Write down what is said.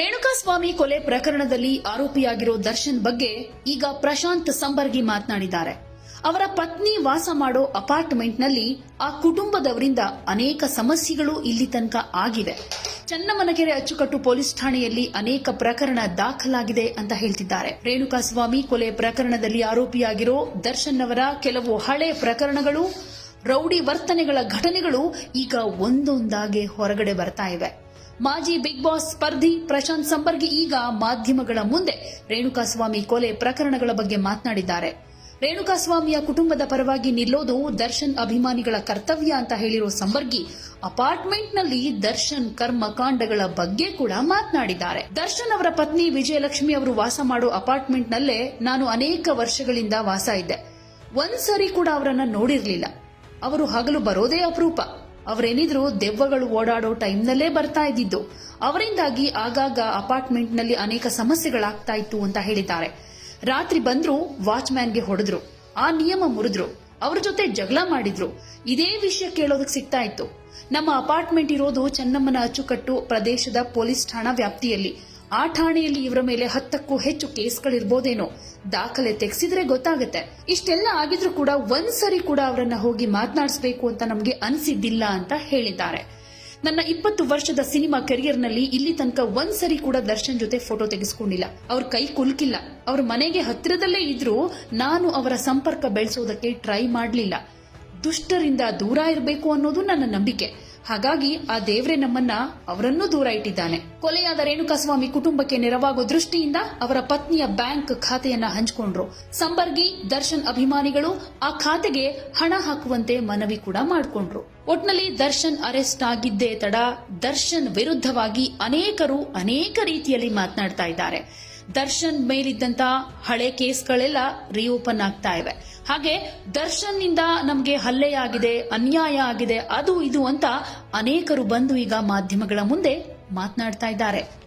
ರೇಣುಕಾಸ್ವಾಮಿ ಕೊಲೆ ಪ್ರಕರಣದಲ್ಲಿ ಆರೋಪಿಯಾಗಿರೋ ದರ್ಶನ್ ಬಗ್ಗೆ ಈಗ ಪ್ರಶಾಂತ್ ಸಂಬರ್ಗಿ ಮಾತನಾಡಿದ್ದಾರೆ. ಅವರ ಪತ್ನಿ ವಾಸ ಮಾಡೋ ಅಪಾರ್ಟ್ಮೆಂಟ್ನಲ್ಲಿ ಆ ಕುಟುಂಬದವರಿಂದ ಅನೇಕ ಸಮಸ್ಯೆಗಳು ಇಲ್ಲಿ ತನಕ ಆಗಿವೆ. ಚನ್ನಮನಗೆರೆ ಅಚ್ಚುಕಟ್ಟು ಪೊಲೀಸ್ ಠಾಣೆಯಲ್ಲಿ ಅನೇಕ ಪ್ರಕರಣ ದಾಖಲಾಗಿದೆ ಅಂತ ಹೇಳ್ತಿದ್ದಾರೆ. ರೇಣುಕಾಸ್ವಾಮಿ ಕೊಲೆ ಪ್ರಕರಣದಲ್ಲಿ ಆರೋಪಿಯಾಗಿರೋ ದರ್ಶನ್ ಅವರ ಕೆಲವು ಹಳೆ ಪ್ರಕರಣಗಳು, ರೌಡಿ ವರ್ತನೆಗಳ ಘಟನೆಗಳು ಈಗ ಒಂದೊಂದಾಗಿ ಹೊರಗಡೆ ಬರ್ತಾ ಇವೆ. ಮಾಜಿ ಬಿಗ್ ಬಾಸ್ ಸ್ಪರ್ಧಿ ಪ್ರಶಾಂತ್ ಸಂಪರ್ಗಿ ಈಗ ಮಾಧ್ಯಮಗಳ ಮುಂದೆ. ರೇಣುಕಾಸ್ವಾಮಿ ಕೊಲೆ ಪ್ರಕರಣಗಳ ಬಗ್ಗೆ ಮಾತನಾಡಿದ್ದಾರೆ. ರೇಣುಕಾಸ್ವಾಮಿಯ ಕುಟುಂಬದ ಪರವಾಗಿ ನಿಲ್ಲೋದು ದರ್ಶನ್ ಅಭಿಮಾನಿಗಳ ಕರ್ತವ್ಯ ಅಂತ ಹೇಳಿರೋ ಸಂಬರ್ಗಿ ಅಪಾರ್ಟ್ಮೆಂಟ್ನಲ್ಲಿ ದರ್ಶನ್ ಕರ್ಮಕಾಂಡಗಳ ಬಗ್ಗೆ ಕೂಡ ಮಾತನಾಡಿದ್ದಾರೆ. ದರ್ಶನ್ ಅವರ ಪತ್ನಿ ವಿಜಯಲಕ್ಷ್ಮಿ ಅವರು ವಾಸ ಮಾಡೋ ಅಪಾರ್ಟ್ಮೆಂಟ್ನಲ್ಲೇ ನಾನು ಅನೇಕ ವರ್ಷಗಳಿಂದ ವಾಸ ಇದ್ದೆ. ಒಂದ್ಸರಿ ಕೂಡ ಅವರನ್ನ ನೋಡಿರಲಿಲ್ಲ. ಅವರು ಹಗಲು ಬರೋದೇ ಅಪರೂಪ. ಅವರೇನಿದ್ರು ದೆವ್ವಗಳು ಓಡಾಡೋ ಟೈಮ್ನಲ್ಲೇ ಬರ್ತಾ ಇದ್ದಿದ್ದು. ಅವರಿಂದಾಗಿ ಆಗಾಗ ಅಪಾರ್ಟ್ಮೆಂಟ್ನಲ್ಲಿ ಅನೇಕ ಸಮಸ್ಯೆಗಳಾಗ್ತಾ ಇತ್ತು ಅಂತ ಹೇಳಿದ್ದಾರೆ. ರಾತ್ರಿ ಬಂದ್ರು ವಾಚ್ಮ್ಯಾನ್ಗೆ ಹೊಡೆದ್ರು. ಆ ನಿಯಮ ಮುರಿದ್ರು. ಅವ್ರ ಜೊತೆ ಜಗಳ ಮಾಡಿದ್ರು. ಇದೇ ವಿಷಯ ಕೇಳೋದಕ್ಕೆ ಸಿಗ್ತಾ ಇತ್ತು. ನಮ್ಮ ಅಪಾರ್ಟ್ಮೆಂಟ್ ಇರೋದು ಚೆನ್ನಮ್ಮನ ಅಚ್ಚುಕಟ್ಟು ಪ್ರದೇಶದ ಪೊಲೀಸ್ ಠಾಣಾ ವ್ಯಾಪ್ತಿಯಲ್ಲಿ. ಆ ಠಾಣೆಯಲ್ಲಿ ಇವರ ಮೇಲೆ ಹತ್ತಕ್ಕೂ ಹೆಚ್ಚು ಕೇಸ್ಗಳಿರ್ಬೋದೇನೋ? ದಾಖಲೆ ತೆಗೆಸಿದ್ರೆ ಗೊತ್ತಾಗುತ್ತೆ. ಇಷ್ಟೆಲ್ಲ ಆಗಿದ್ರು ಕೂಡ ಒಂದ್ಸರಿ ಕೂಡ ಅವರನ್ನ ಹೋಗಿ ಮಾತನಾಡಿಸಬೇಕು ಅಂತ ನಮಗೆ ಅನಿಸಿದ್ದಿಲ್ಲ ಅಂತ ಹೇಳಿದ್ದಾರೆ. ನನ್ನ ಇಪ್ಪತ್ತು ವರ್ಷದ ಸಿನಿಮಾ ಕೆರಿಯರ್ನಲ್ಲಿ ಇಲ್ಲಿ ತನಕ ಒಂದ್ಸರಿ ಕೂಡ ದರ್ಶನ್ ಜೊತೆ ಫೋಟೋ ತೆಗೆಸ್ಕೊಂಡಿಲ್ಲ. ಅವ್ರ ಕೈ ಕುಲ್ಕಿಲ್ಲ. ಅವ್ರ ಮನೆಗೆ ಹತ್ತಿರದಲ್ಲೇ ಇದ್ರೂ ನಾನು ಅವರ ಸಂಪರ್ಕ ಬೆಳೆಸೋದಕ್ಕೆ ಟ್ರೈ ಮಾಡಲಿಲ್ಲ. ದುಷ್ಟರಿಂದ ದೂರ ಇರಬೇಕು ಅನ್ನೋದು ನನ್ನ ನಂಬಿಕೆ. ಹಾಗಾಗಿ ಆ ದೇವ್ರೆ ನಮ್ಮನ್ನ ಅವರನ್ನು ದೂರ ಇಟ್ಟಿದ್ದಾನೆ. ಕೊಲೆಯಾದ ರೇಣುಕಾಸ್ವಾಮಿ ಕುಟುಂಬಕ್ಕೆ ನೆರವಾಗೋ ದೃಷ್ಟಿಯಿಂದ ಅವರ ಪತ್ನಿಯ ಬ್ಯಾಂಕ್ ಖಾತೆಯನ್ನ ಹಂಚಿಕೊಂಡ್ರು. ಸಂಬರ್ಗಿ, ದರ್ಶನ್ ಅಭಿಮಾನಿಗಳು ಆ ಖಾತೆಗೆ ಹಣ ಹಾಕುವಂತೆ ಮನವಿ ಕೂಡ ಮಾಡಿಕೊಂಡ್ರು. ಒಟ್ನಲ್ಲಿ ದರ್ಶನ್ ಅರೆಸ್ಟ್ ಆಗಿದ್ದೇ ತಡ, ದರ್ಶನ್ ವಿರುದ್ಧವಾಗಿ ಅನೇಕರು ಅನೇಕ ರೀತಿಯಲ್ಲಿ ಮಾತನಾಡ್ತಾ ಇದ್ದಾರೆ. ದರ್ಶನ್ ಮೇಲಿದ್ದಂತ ಹಳೆ ಕೇಸ್ಗಳೆಲ್ಲ ರೀಓಪನ್ ಆಗ್ತಾ ಇವೆ. ಹಾಗೆ ದರ್ಶನ್ನಿಂದ ನಮಗೆ ಹಲ್ಲೆಯಾಗಿದೆ, ಅನ್ಯಾಯ ಆಗಿದೆ, ಅದು ಇದು ಅಂತ ಅನೇಕರು ಬಂದು ಈಗ ಮಾಧ್ಯಮಗಳ ಮುಂದೆ ಮಾತನಾಡ್ತಾ ಇದ್ದಾರೆ.